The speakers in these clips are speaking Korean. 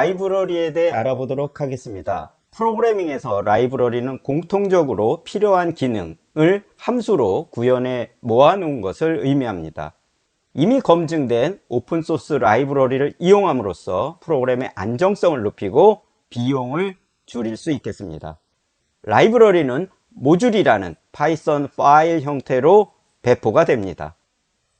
라이브러리에 대해 알아보도록 하겠습니다. 프로그래밍에서 라이브러리는 공통적으로 필요한 기능을 함수로 구현해 모아놓은 것을 의미합니다. 이미 검증된 오픈소스 라이브러리를 이용함으로써 프로그램의 안정성을 높이고 비용을 줄일 수 있겠습니다. 라이브러리는 모듈이라는 파이썬 파일 형태로 배포가 됩니다.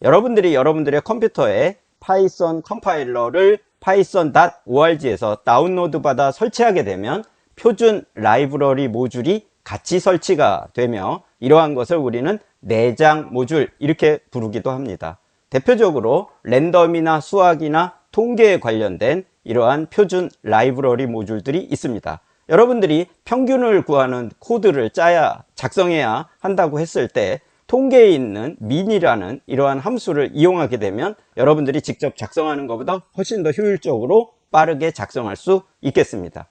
여러분들이 여러분들의 컴퓨터에 파이썬 컴파일러를 python.org에서 다운로드 받아 설치하게 되면 표준 라이브러리 모듈이 같이 설치가 되며 이러한 것을 우리는 내장 모듈 이렇게 부르기도 합니다. 대표적으로 랜덤이나 수학이나 통계에 관련된 이러한 표준 라이브러리 모듈들이 있습니다. 여러분들이 평균을 구하는 코드를 짜야 작성해야 한다고 했을 때 통계에 있는 민이라는 이러한 함수를 이용하게 되면 여러분들이 직접 작성하는 것보다 훨씬 더 효율적으로 빠르게 작성할 수 있겠습니다.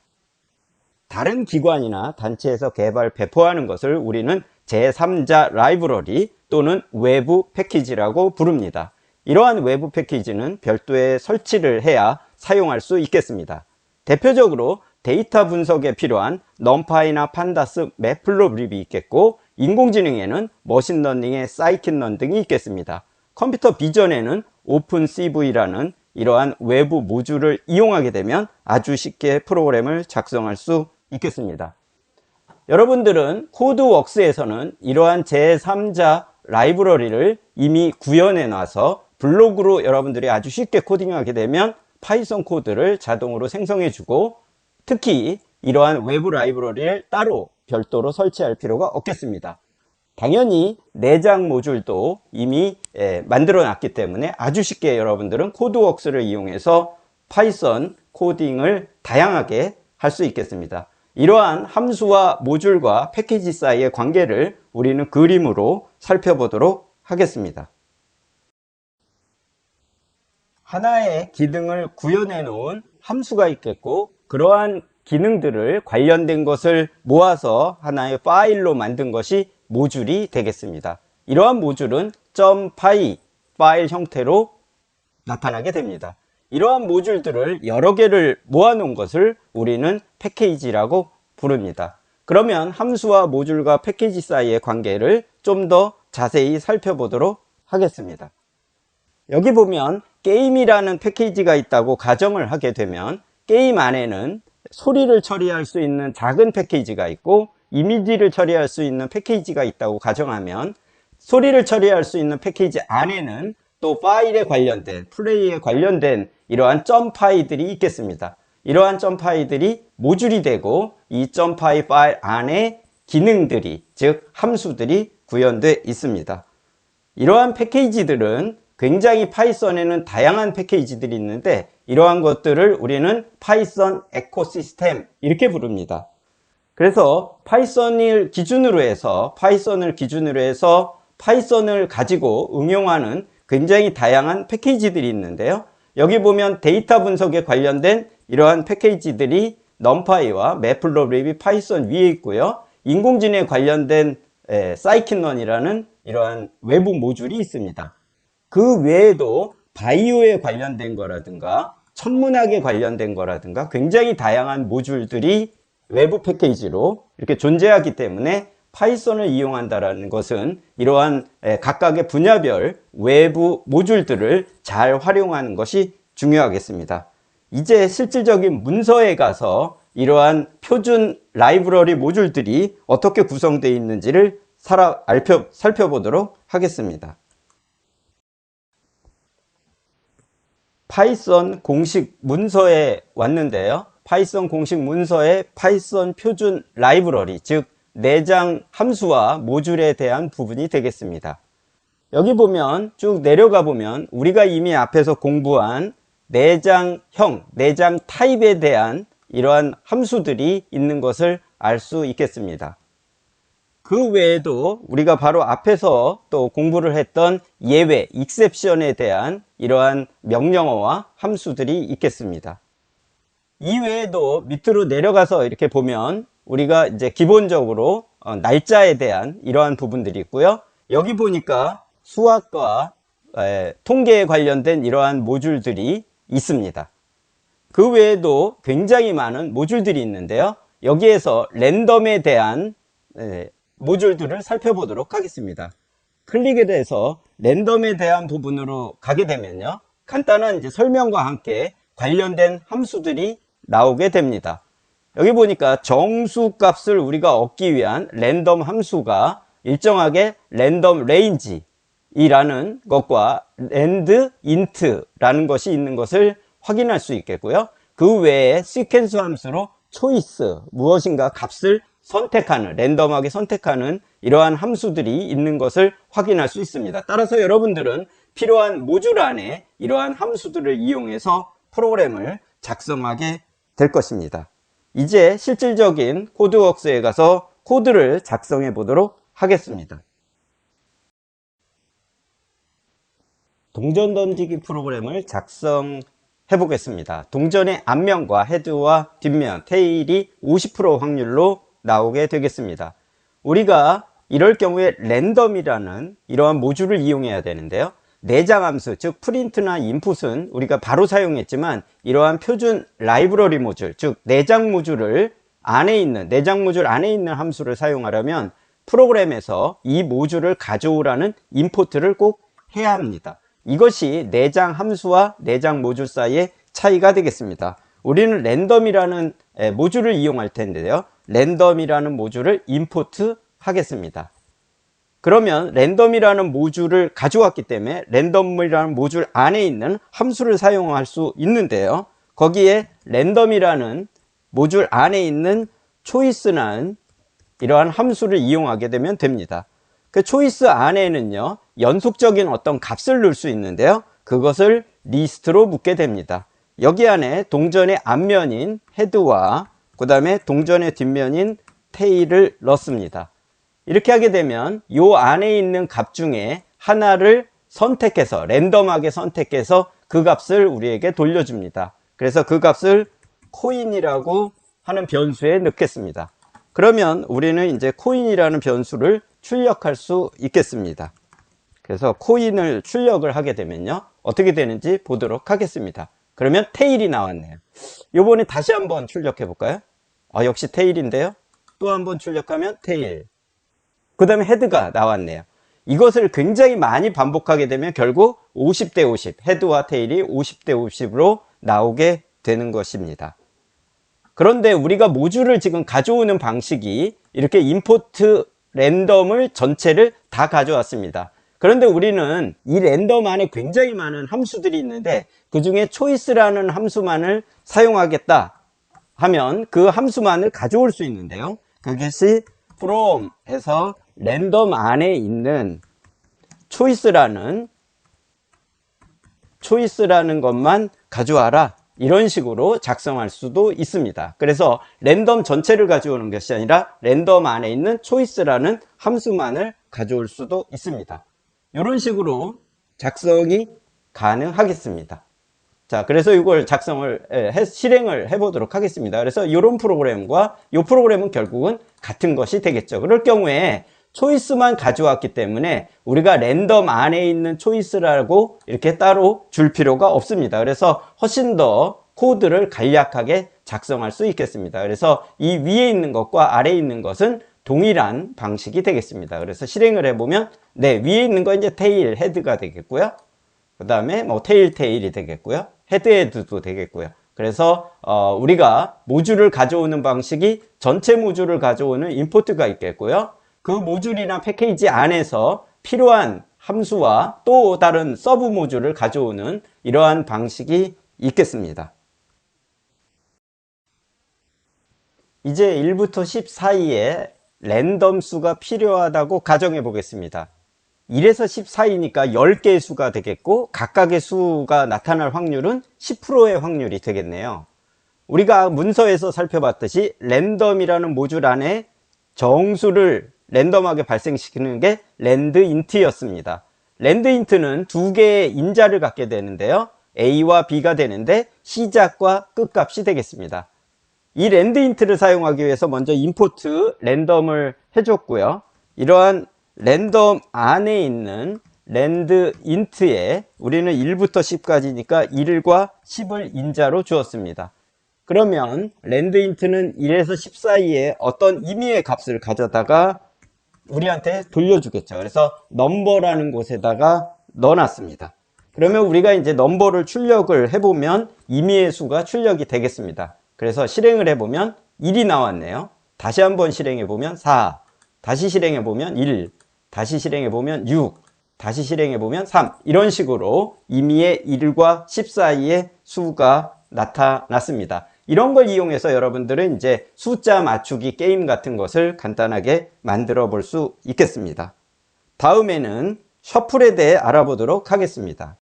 다른 기관이나 단체에서 개발, 배포하는 것을 우리는 제3자 라이브러리 또는 외부 패키지라고 부릅니다. 이러한 외부 패키지는 별도의 설치를 해야 사용할 수 있겠습니다. 대표적으로 데이터 분석에 필요한 넘파이나 판다스, 매플로립이 있겠고 인공지능에는 머신러닝의 사이킨런 등이 있겠습니다. 컴퓨터 비전에는 오픈CV라는 이러한 외부 모듈을 이용하게 되면 아주 쉽게 프로그램을 작성할 수 있겠습니다. 여러분들은 코드웍스에서는 이러한 제3자 라이브러리를 이미 구현해 놔서 블로그로 여러분들이 아주 쉽게 코딩하게 되면 파이썬 코드를 자동으로 생성해 주고 특히 이러한 외부 라이브러리를 따로 별도로 설치할 필요가 없겠습니다. 당연히 내장 모듈도 이미 예, 만들어 놨기 때문에 아주 쉽게 여러분들은 코드웍스를 이용해서 파이썬 코딩을 다양하게 할 수 있겠습니다. 이러한 함수와 모듈과 패키지 사이의 관계를 우리는 그림으로 살펴보도록 하겠습니다. 하나의 기능을 구현해 놓은 함수가 있겠고 그러한 기능들을 관련된 것을 모아서 하나의 파일로 만든 것이 모듈이 되겠습니다. 이러한 모듈은 .py 파일 형태로 나타나게 됩니다. 이러한 모듈들을 여러 개를 모아놓은 것을 우리는 패키지라고 부릅니다. 그러면 함수와 모듈과 패키지 사이의 관계를 좀 더 자세히 살펴보도록 하겠습니다. 여기 보면 게임이라는 패키지가 있다고 가정을 하게 되면 게임 안에는 소리를 처리할 수 있는 작은 패키지가 있고 이미지를 처리할 수 있는 패키지가 있다고 가정하면 소리를 처리할 수 있는 패키지 안에는 또 파일에 관련된 플레이에 관련된 이러한 점 파일들이 있겠습니다. 이러한 점 파일들이 모듈이 되고 이 점 파일 파일 안에 기능들이 즉 함수들이 구현되어 있습니다. 이러한 패키지들은 굉장히 파이썬에는 다양한 패키지들이 있는데 이러한 것들을 우리는 파이썬 에코시스템 이렇게 부릅니다. 그래서 파이썬을 기준으로 해서 파이썬을 기준으로 해서 파이썬을 가지고 응용하는 굉장히 다양한 패키지들이 있는데요. 여기 보면 데이터 분석에 관련된 이러한 패키지들이 넘파이와 매플로립이 파이썬 위에 있고요. 인공지능에 관련된 사이킨런이라는 이러한 외부 모듈이 있습니다. 그 외에도 바이오에 관련된 거라든가 천문학에 관련된 거라든가 굉장히 다양한 모듈들이 외부 패키지로 이렇게 존재하기 때문에 파이썬을 이용한다는 것은 이러한 각각의 분야별 외부 모듈들을 잘 활용하는 것이 중요하겠습니다. 이제 실질적인 문서에 가서 이러한 표준 라이브러리 모듈들이 어떻게 구성되어 있는지를 살펴보도록 하겠습니다. 파이썬 공식 문서에 왔는데요. 파이썬 공식 문서에 파이썬 표준 라이브러리, 즉 내장 함수와 모듈에 대한 부분이 되겠습니다. 여기 보면 쭉 내려가 보면 우리가 이미 앞에서 공부한 내장형, 내장 타입에 대한 이러한 함수들이 있는 것을 알 수 있겠습니다. 그 외에도 우리가 바로 앞에서 또 공부를 했던 예외, 익셉션에 대한 이러한 명령어와 함수들이 있겠습니다. 이 외에도 밑으로 내려가서 이렇게 보면 우리가 이제 기본적으로 어, 날짜에 대한 이러한 부분들이 있고요. 여기 보니까 수학과 에, 통계에 관련된 이러한 모듈들이 있습니다. 그 외에도 굉장히 많은 모듈들이 있는데요. 여기에서 랜덤에 대한 예, 모듈들을 살펴보도록 하겠습니다. 클릭을 해서 랜덤에 대한 부분으로 가게 되면요. 간단한 이제 설명과 함께 관련된 함수들이 나오게 됩니다. 여기 보니까 정수 값을 우리가 얻기 위한 랜덤 함수가 일정하게 랜덤 레인지 이라는 것과 랜드 인트라는 것이 있는 것을 확인할 수 있겠고요. 그 외에 시퀀스 함수로 초이스 무엇인가 값을 선택하는 랜덤하게 선택하는 이러한 함수들이 있는 것을 확인할 수 있습니다. 따라서 여러분들은 필요한 모듈 안에 이러한 함수들을 이용해서 프로그램을 작성하게 될 것입니다. 이제 실질적인 코드웍스에 가서 코드를 작성해 보도록 하겠습니다. 동전 던지기 프로그램을 작성해 보겠습니다. 동전의 앞면과 헤드와 뒷면, 테일이 50% 확률로 나오게 되겠습니다. 우리가 이럴 경우에 랜덤이라는 이러한 모듈을 이용해야 되는데요. 내장 함수, 즉 프린트나 인풋은 우리가 바로 사용했지만 이러한 표준 라이브러리 모듈, 즉 내장 모듈을 안에 있는 내장 모듈 안에 있는 함수를 사용하려면 프로그램에서 이 모듈을 가져오라는 임포트를 꼭 해야 합니다. 이것이 내장 함수와 내장 모듈 사이의 차이가 되겠습니다. 우리는 랜덤이라는 에, 모듈을 이용할 텐데요. 랜덤이라는 모듈을 임포트 하겠습니다. 그러면 랜덤이라는 모듈을 가져왔기 때문에 랜덤이라는 모듈 안에 있는 함수를 사용할 수 있는데요. 거기에 랜덤이라는 모듈 안에 있는 초이스라는 이러한 함수를 이용하게 되면 됩니다. 그 초이스 안에는요, 연속적인 어떤 값을 넣을 수 있는데요. 그것을 리스트로 묻게 됩니다. 여기 안에 동전의 앞면인 헤드와 그 다음에 동전의 뒷면인 테일을 넣습니다. 이렇게 하게 되면 이 안에 있는 값 중에 하나를 선택해서 랜덤하게 선택해서 그 값을 우리에게 돌려줍니다. 그래서 그 값을 코인이라고 하는 변수에 넣겠습니다. 그러면 우리는 이제 코인이라는 변수를 출력할 수 있겠습니다. 그래서 코인을 출력을 하게 되면요. 어떻게 되는지 보도록 하겠습니다. 그러면 테일이 나왔네요. 요번에 다시 한번 출력해 볼까요? 아, 역시 테일인데요. 또 한 번 출력하면 테일. 그 다음에 헤드가 나왔네요. 이것을 굉장히 많이 반복하게 되면 결국 50대 50, 헤드와 테일이 50대 50으로 나오게 되는 것입니다. 그런데 우리가 모듈을 지금 가져오는 방식이 이렇게 임포트 랜덤을 전체를 다 가져왔습니다. 그런데 우리는 이 랜덤 안에 굉장히 많은 함수들이 있는데 그 중에 초이스라는 함수만을 사용하겠다 하면 그 함수만을 가져올 수 있는데요. 그것이 from 해서 랜덤 안에 있는 초이스라는 초이스라는 것만 가져와라. 이런 식으로 작성할 수도 있습니다. 그래서 랜덤 전체를 가져오는 것이 아니라 랜덤 안에 있는 초이스라는 함수만을 가져올 수도 있습니다. 이런 식으로 작성이 가능하겠습니다. 자, 그래서 이걸 작성을, 해, 실행을 해 보도록 하겠습니다. 그래서 이런 프로그램과 이 프로그램은 결국은 같은 것이 되겠죠. 그럴 경우에 초이스만 가져왔기 때문에 우리가 랜덤 안에 있는 초이스라고 이렇게 따로 줄 필요가 없습니다. 그래서 훨씬 더 코드를 간략하게 작성할 수 있겠습니다. 그래서 이 위에 있는 것과 아래에 있는 것은 동일한 방식이 되겠습니다. 그래서 실행을 해보면 네 위에 있는 건 이제 테일 헤드가 되겠고요. 그 다음에 뭐 테일 테일이 되겠고요. 헤드 헤드도 되겠고요. 그래서 어, 우리가 모듈을 가져오는 방식이 전체 모듈을 가져오는 임포트가 있겠고요. 그 모듈이나 패키지 안에서 필요한 함수와 또 다른 서브 모듈을 가져오는 이러한 방식이 있겠습니다. 이제 1부터 10 사이에 랜덤 수가 필요하다고 가정해 보겠습니다. 1에서 10 사이니까 10개의 수가 되겠고 각각의 수가 나타날 확률은 10%의 확률이 되겠네요. 우리가 문서에서 살펴봤듯이 랜덤이라는 모듈 안에 정수를 랜덤하게 발생시키는 게 랜드 인트였습니다. 랜드 인트는 두 개의 인자를 갖게 되는데요. A와 B가 되는데 시작과 끝값이 되겠습니다. 이 랜드 인트를 사용하기 위해서 먼저 임포트 랜덤을 해줬고요. 이러한 랜덤 안에 있는 랜드 인트에 우리는 1부터 10까지니까 1과 10을 인자로 주었습니다. 그러면 랜드 인트는 1에서 10 사이에 어떤 임의의 값을 가져다가 우리한테 돌려주겠죠. 그래서 넘버라는 곳에다가 넣어놨습니다. 그러면 우리가 이제 넘버를 출력을 해보면 임의의 수가 출력이 되겠습니다. 그래서 실행을 해보면 1이 나왔네요. 다시 한번 실행해보면 4, 다시 실행해보면 1, 다시 실행해 보면 6, 다시 실행해 보면 3 이런 식으로 임의의 1과 10 사이의 수가 나타났습니다. 이런 걸 이용해서 여러분들은 이제 숫자 맞추기 게임 같은 것을 간단하게 만들어 볼 수 있겠습니다. 다음에는 셔플에 대해 알아보도록 하겠습니다.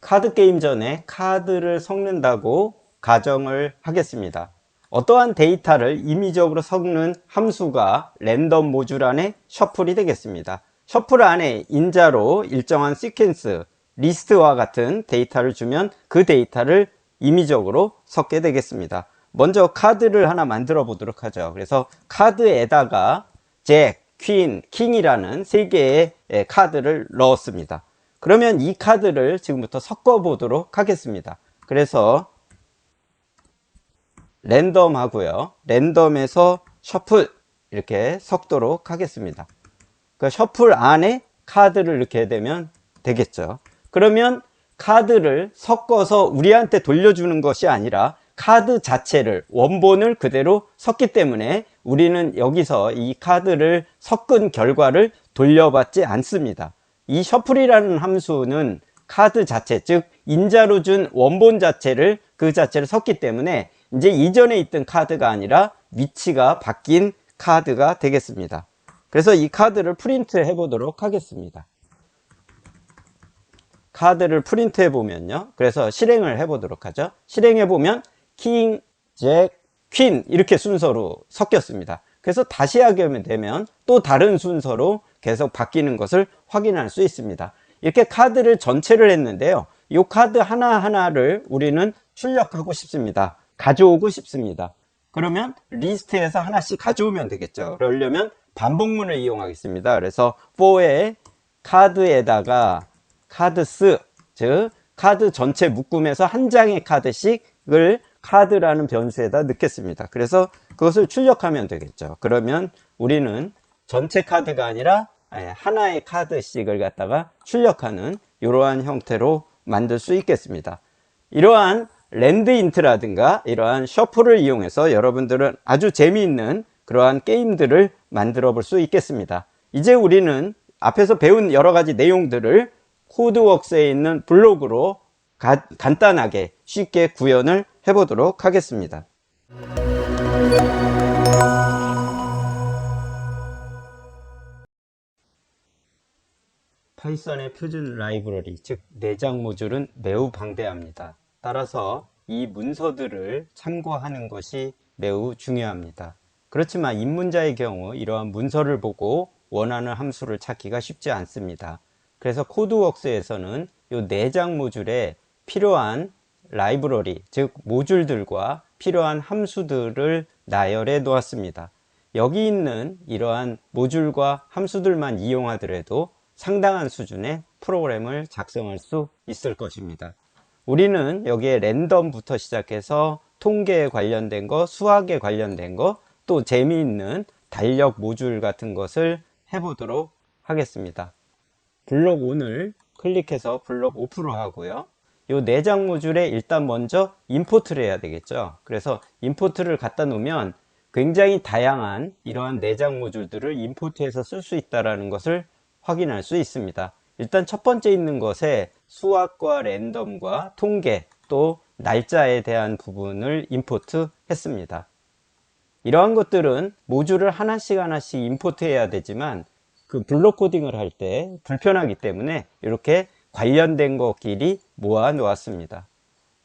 카드 게임 전에 카드를 섞는다고 가정을 하겠습니다. 어떠한 데이터를 임의적으로 섞는 함수가 랜덤 모듈 안에 셔플이 되겠습니다. 셔플 안에 인자로 일정한 시퀀스, 리스트와 같은 데이터를 주면 그 데이터를 임의적으로 섞게 되겠습니다. 먼저 카드를 하나 만들어 보도록 하죠. 그래서 카드에다가 잭, 퀸, 킹이라는 세 개의 카드를 넣었습니다. 그러면 이 카드를 지금부터 섞어 보도록 하겠습니다. 그래서 랜덤 하고요. 랜덤에서 셔플 이렇게 섞도록 하겠습니다. 그 셔플 안에 카드를 넣게 되면 되겠죠. 그러면 카드를 섞어서 우리한테 돌려주는 것이 아니라 카드 자체를 원본을 그대로 섞기 때문에 우리는 여기서 이 카드를 섞은 결과를 돌려받지 않습니다. 이 셔플이라는 함수는 카드 자체 즉 인자로 준 원본 자체를 그 자체를 섞기 때문에 이제 이전에 있던 카드가 아니라 위치가 바뀐 카드가 되겠습니다. 그래서 이 카드를 프린트 해 보도록 하겠습니다. 카드를 프린트 해 보면요. 그래서 실행을 해 보도록 하죠. 실행해 보면 킹, 잭, 퀸 이렇게 순서로 섞였습니다. 그래서 다시 하게 되면 또 다른 순서로 계속 바뀌는 것을 확인할 수 있습니다. 이렇게 카드를 전체를 했는데요. 이 카드 하나하나를 우리는 출력하고 싶습니다. 가져오고 싶습니다. 그러면 리스트에서 하나씩 가져오면 되겠죠. 그러려면 반복문을 이용하겠습니다. 그래서 for의 카드에다가 카드스, 즉 카드 전체 묶음에서 한 장의 카드씩을 카드라는 변수에다 넣겠습니다. 그래서 그것을 출력하면 되겠죠. 그러면 우리는 전체 카드가 아니라 하나의 카드씩을 갖다가 출력하는 이러한 형태로 만들 수 있겠습니다. 이러한 랜드 인트라든가 이러한 셔플을 이용해서 여러분들은 아주 재미있는 그러한 게임들을 만들어 볼 수 있겠습니다. 이제 우리는 앞에서 배운 여러 가지 내용들을 코드웍스에 있는 블로그로 가, 간단하게 쉽게 구현을 해 보도록 하겠습니다. 파이썬의 표준 라이브러리, 즉 내장 모듈은 매우 방대합니다. 따라서 이 문서들을 참고하는 것이 매우 중요합니다. 그렇지만 입문자의 경우 이러한 문서를 보고 원하는 함수를 찾기가 쉽지 않습니다. 그래서 코드웍스에서는 이 내장 모듈에 필요한 라이브러리, 즉 모듈들과 필요한 함수들을 나열해 놓았습니다. 여기 있는 이러한 모듈과 함수들만 이용하더라도 상당한 수준의 프로그램을 작성할 수 있을 것입니다. 우리는 여기에 랜덤부터 시작해서 통계에 관련된 거, 수학에 관련된 거, 또 재미있는 달력 모듈 같은 것을 해보도록 하겠습니다. 블록 오늘 클릭해서 블록 오프로 하고요. 이 내장 모듈에 일단 먼저 임포트를 해야 되겠죠. 그래서 임포트를 갖다 놓으면 굉장히 다양한 이러한 내장 모듈들을 임포트해서 쓸 수 있다는 것을 확인할 수 있습니다. 일단 첫 번째 있는 것에 수학과 랜덤과 통계 또 날짜에 대한 부분을 임포트 했습니다. 이러한 것들은 모듈을 하나씩 하나씩 임포트 해야 되지만 그 블록 코딩을 할 때 불편하기 때문에 이렇게 관련된 것끼리 모아 놓았습니다.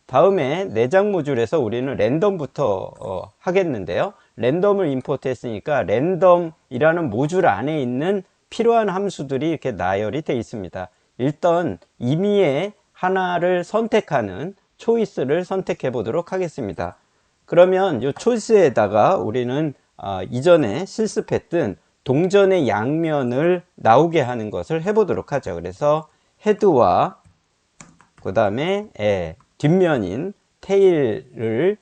다음에 내장 모듈에서 우리는 랜덤부터 어, 하겠는데요. 랜덤을 임포트 했으니까 랜덤이라는 모듈 안에 있는 필요한 함수들이 이렇게 나열이 되어 있습니다. 일단 임의의 하나를 선택하는 초이스를 선택해 보도록 하겠습니다. 그러면 이 초이스에다가 우리는 어, 이전에 실습했던 동전의 양면을 나오게 하는 것을 해보도록 하죠. 그래서 헤드와 그 다음에 뒷면인 테일을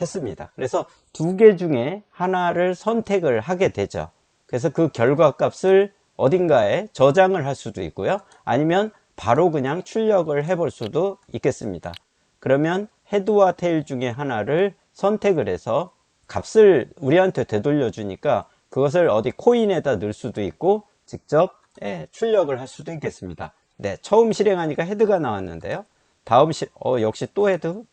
했습니다. 그래서 두 개 중에 하나를 선택을 하게 되죠. 그래서 그 결과값을 어딘가에 저장을 할 수도 있고요. 아니면 바로 그냥 출력을 해 볼 수도 있겠습니다. 그러면 헤드와 테일 중에 하나를 선택을 해서 값을 우리한테 되돌려 주니까 그것을 어디 코인에다 넣을 수도 있고 직접 예, 출력을 할 수도 있겠습니다. 네, 처음 실행하니까 헤드가 나왔는데요. 다음 시, 어, 역시 또 헤드.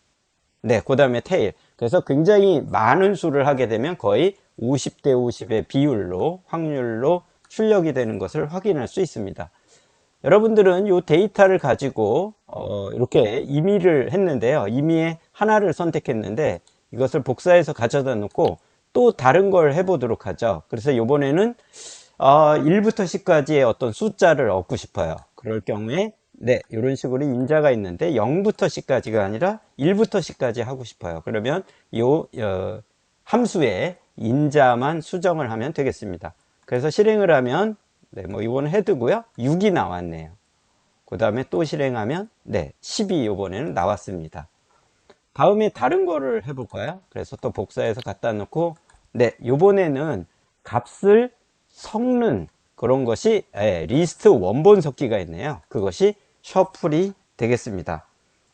네, 그 다음에 테일. 그래서 굉장히 많은 수를 하게 되면 거의 50대 50의 비율로, 확률로 출력이 되는 것을 확인할 수 있습니다. 여러분들은 이 데이터를 가지고 어, 이렇게 임의를 했는데요. 임의의 하나를 선택했는데 이것을 복사해서 가져다 놓고 또 다른 걸 해보도록 하죠. 그래서 이번에는 어, 1부터 10까지의 어떤 숫자를 얻고 싶어요. 그럴 경우에 네 이런 식으로 인자가 있는데 0부터 10까지가 아니라 1부터 10까지 하고 싶어요. 그러면 이 어, 함수에 인자만 수정을 하면 되겠습니다. 그래서 실행을 하면 네, 뭐 이번 헤드고요. 6이 나왔네요. 그 다음에 또 실행하면 네, 10이 이번에는 나왔습니다. 다음에 다른 거를 해볼까요? 그래서 또 복사해서 갖다 놓고 네, 이번에는 값을 섞는 그런 것이 예, 리스트 원본 섞기가 있네요. 그것이 셔플이 되겠습니다.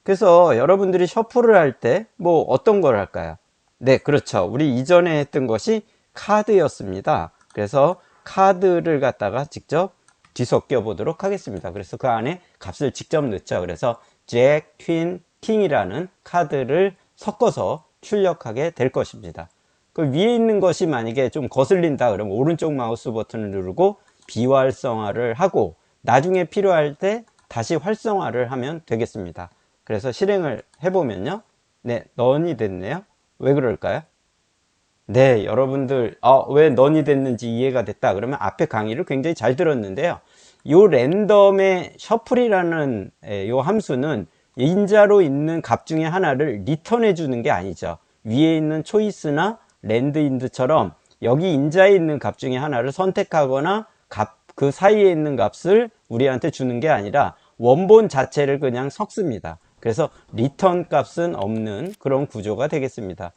그래서 여러분들이 셔플을 할 때 뭐 어떤 걸 할까요? 네, 그렇죠. 우리 이전에 했던 것이 카드였습니다. 그래서 카드를 갖다가 직접 뒤섞여 보도록 하겠습니다. 그래서 그 안에 값을 직접 넣죠. 그래서 잭, 퀸, 킹이라는 카드를 섞어서 출력하게 될 것입니다. 그 위에 있는 것이 만약에 좀 거슬린다 그러면 오른쪽 마우스 버튼을 누르고 비활성화를 하고 나중에 필요할 때 다시 활성화를 하면 되겠습니다. 그래서 실행을 해보면요. 네, 넌이 됐네요. 왜 그럴까요? 네, 여러분들 어, 왜 넌이 됐는지 이해가 됐다. 그러면 앞에 강의를 굉장히 잘 들었는데요. 요 랜덤의 셔플이라는 예, 요 함수는 인자로 있는 값 중에 하나를 리턴해 주는 게 아니죠. 위에 있는 초이스나 랜드인드처럼 여기 인자에 있는 값 중에 하나를 선택하거나 값, 그 사이에 있는 값을 우리한테 주는 게 아니라 원본 자체를 그냥 섞습니다. 그래서 리턴 값은 없는 그런 구조가 되겠습니다.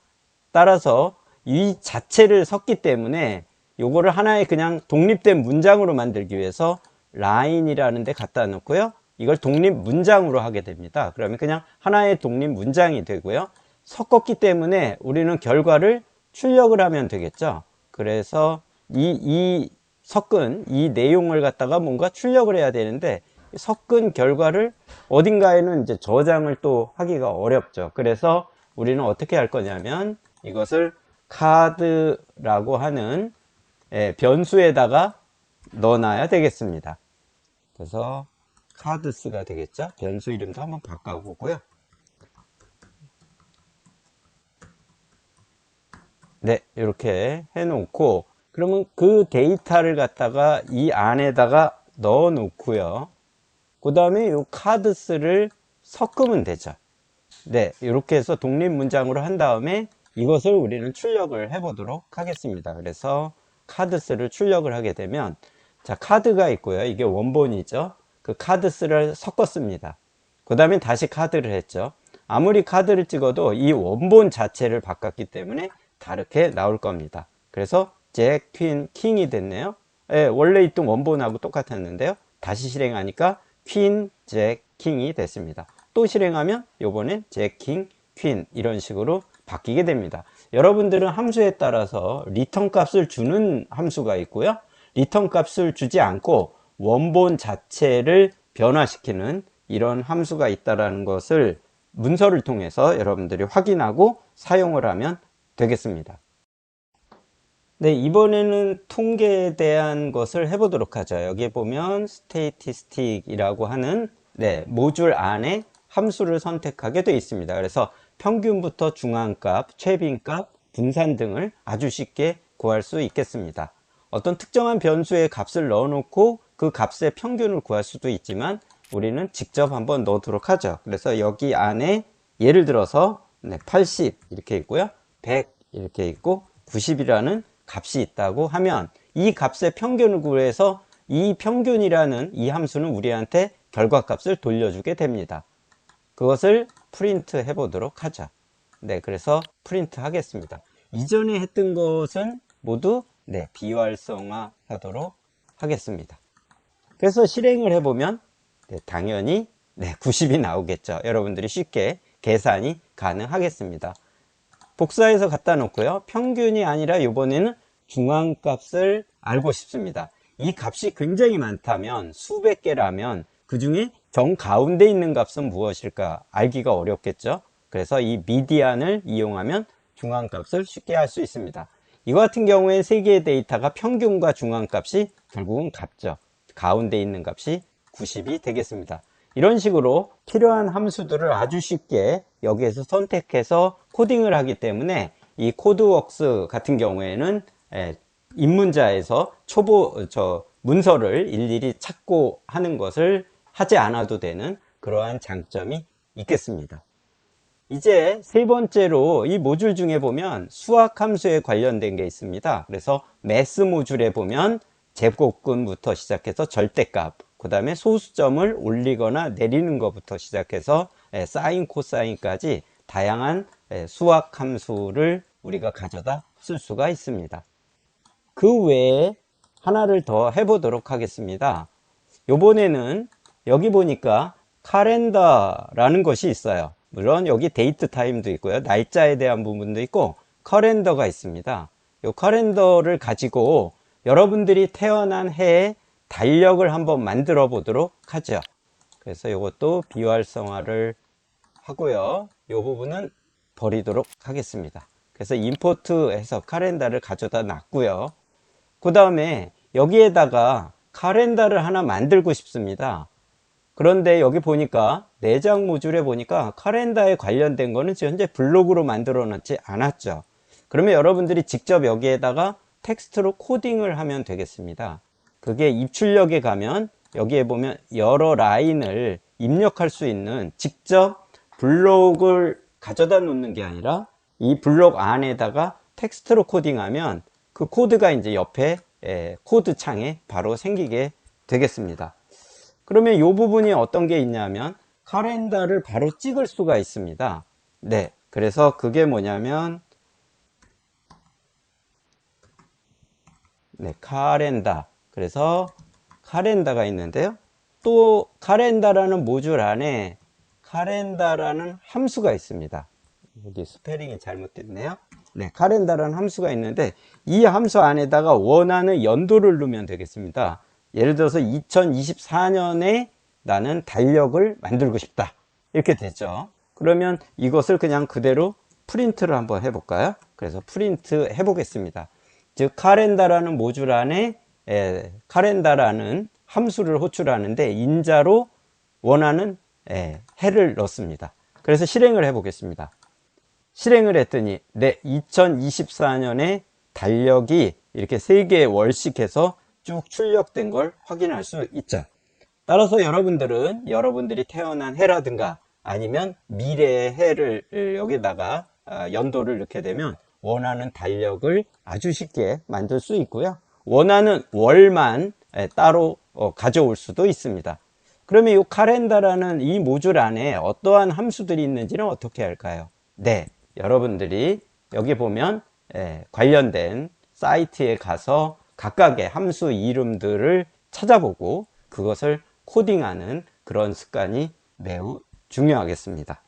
따라서 이 자체를 섞기 때문에 요거를 하나의 그냥 독립된 문장으로 만들기 위해서 라인이라는 데 갖다 놓고요. 이걸 독립 문장으로 하게 됩니다. 그러면 그냥 하나의 독립 문장이 되고요. 섞었기 때문에 우리는 결과를 출력을 하면 되겠죠. 그래서 이, 이 섞은 이 내용을 갖다가 뭔가 출력을 해야 되는데 섞은 결과를 어딘가에는 이제 저장을 또 하기가 어렵죠. 그래서 우리는 어떻게 할 거냐면 이것을 카드라고 하는 예, 변수에다가 넣어놔야 되겠습니다. 그래서 카드스가 되겠죠. 변수 이름도 한번 바꿔보고요. 네, 이렇게 해놓고 그러면 그 데이터를 갖다가 이 안에다가 넣어 놓고요. 그 다음에 이 카드스를 섞으면 되죠. 네, 이렇게 해서 독립 문장으로 한 다음에 이것을 우리는 출력을 해 보도록 하겠습니다. 그래서 카드스를 출력을 하게 되면 자, 카드가 있고요. 이게 원본이죠. 그 카드스를 섞었습니다. 그 다음에 다시 카드를 했죠. 아무리 카드를 찍어도 이 원본 자체를 바꿨기 때문에 다르게 나올 겁니다. 그래서 잭, 퀸, 킹이 됐네요. 예, 원래 있던 원본하고 똑같았는데요. 다시 실행하니까 퀸, 잭, 킹이 됐습니다. 또 실행하면 요번엔 잭, 킹, 퀸 이런 식으로 바뀌게 됩니다. 여러분들은 함수에 따라서 리턴 값을 주는 함수가 있고요. 리턴 값을 주지 않고 원본 자체를 변화시키는 이런 함수가 있다는 것을 문서를 통해서 여러분들이 확인하고 사용을 하면 되겠습니다. 네, 이번에는 통계에 대한 것을 해보도록 하죠. 여기 보면 스테이티스틱이라고 하는 네, 모듈 안에 함수를 선택하게 되어 있습니다. 그래서 평균부터 중앙값, 최빈값, 분산 등을 아주 쉽게 구할 수 있겠습니다. 어떤 특정한 변수의 값을 넣어놓고 그 값의 평균을 구할 수도 있지만 우리는 직접 한번 넣도록 하죠. 그래서 여기 안에 예를 들어서 80 이렇게 있고요. 100 이렇게 있고 90이라는 값이 있다고 하면 이 값의 평균을 구해서 이 평균이라는 이 함수는 우리한테 결과값을 돌려주게 됩니다. 그것을 프린트 해 보도록 하죠. 네, 그래서 프린트 하겠습니다. 이전에 했던 것은 모두 네, 비활성화 하도록 하겠습니다. 그래서 실행을 해보면 네, 당연히 네, 90이 나오겠죠. 여러분들이 쉽게 계산이 가능하겠습니다. 복사해서 갖다 놓고요. 평균이 아니라 이번에는 중앙값을 알고 싶습니다. 이 값이 굉장히 많다면 수백 개라면 그 중에 정 가운데 있는 값은 무엇일까 알기가 어렵겠죠. 그래서 이 미디안을 이용하면 중앙값을 쉽게 할 수 있습니다. 이거 같은 경우에 세 개의 데이터가 평균과 중앙값이 결국은 같죠. 가운데 있는 값이 90이 되겠습니다. 이런 식으로 필요한 함수들을 아주 쉽게 여기에서 선택해서 코딩을 하기 때문에 이 코드웍스 같은 경우에는 예, 입문자에서 초보 저 문서를 일일이 찾고 하는 것을 하지 않아도 되는 그러한 장점이 있겠습니다. 이제 세 번째로 이 모듈 중에 보면 수학 함수에 관련된 게 있습니다. 그래서 매스 모듈에 보면 제곱근부터 시작해서 절대값, 그 다음에 소수점을 올리거나 내리는 것부터 시작해서 예, 사인, 코사인까지 다양한 예, 수학 함수를 우리가 가져다 쓸 수가 있습니다. 그 외에 하나를 더 해보도록 하겠습니다. 요번에는 여기 보니까 카렌더라는 것이 있어요. 물론 여기 데이트 타임도 있고요. 날짜에 대한 부분도 있고 커렌더가 있습니다. 이 커렌더를 가지고 여러분들이 태어난 해에 달력을 한번 만들어 보도록 하죠. 그래서 이것도 비활성화를 하고요. 이 부분은 버리도록 하겠습니다. 그래서 임포트해서 카렌다를 가져다 놨고요. 그 다음에 여기에다가 카렌다를 하나 만들고 싶습니다. 그런데 여기 보니까 내장 모듈에 보니까 카렌다에 관련된 거는 지금 현재 블록으로 만들어 놓지 않았죠. 그러면 여러분들이 직접 여기에다가 텍스트로 코딩을 하면 되겠습니다. 그게 입출력에 가면 여기에 보면 여러 라인을 입력할 수 있는 직접 블록을 가져다 놓는 게 아니라 이 블록 안에다가 텍스트로 코딩하면 그 코드가 이제 옆에 에, 코드 창에 바로 생기게 되겠습니다. 그러면 이 부분이 어떤 게 있냐면 카렌다를 바로 찍을 수가 있습니다. 네. 그래서 그게 뭐냐면 네, 카렌다. 그래서 카렌다가 있는데요. 또 카렌다라는 모듈 안에 카렌다라는 함수가 있습니다. 여기 스페링이 잘못됐네요. 네, 카렌다라는 함수가 있는데 이 함수 안에다가 원하는 연도를 넣으면 되겠습니다. 예를 들어서 2024년에 나는 달력을 만들고 싶다. 이렇게 되죠. 그러면 이것을 그냥 그대로 프린트를 한번 해볼까요? 그래서 프린트 해보겠습니다. 즉 카렌다라는 모듈 안에 에, 카렌다라는 함수를 호출하는데 인자로 원하는 에, 해를 넣습니다. 그래서 실행을 해 보겠습니다. 실행을 했더니 내 2024년에 달력이 이렇게 세 개의 월씩 해서 쭉 출력된 걸 확인할 수 있죠. 따라서 여러분들은 여러분들이 태어난 해라든가 아니면 미래의 해를 여기다가 아, 연도를 넣게 되면 원하는 달력을 아주 쉽게 만들 수 있고요. 원하는 월만 따로 어, 가져올 수도 있습니다. 그러면 이 카렌다라는 이 모듈 안에 어떠한 함수들이 있는지는 어떻게 할까요? 네, 여러분들이 여기 보면 관련된 사이트에 가서 각각의 함수 이름들을 찾아보고 그것을 코딩하는 그런 습관이 매우 중요하겠습니다.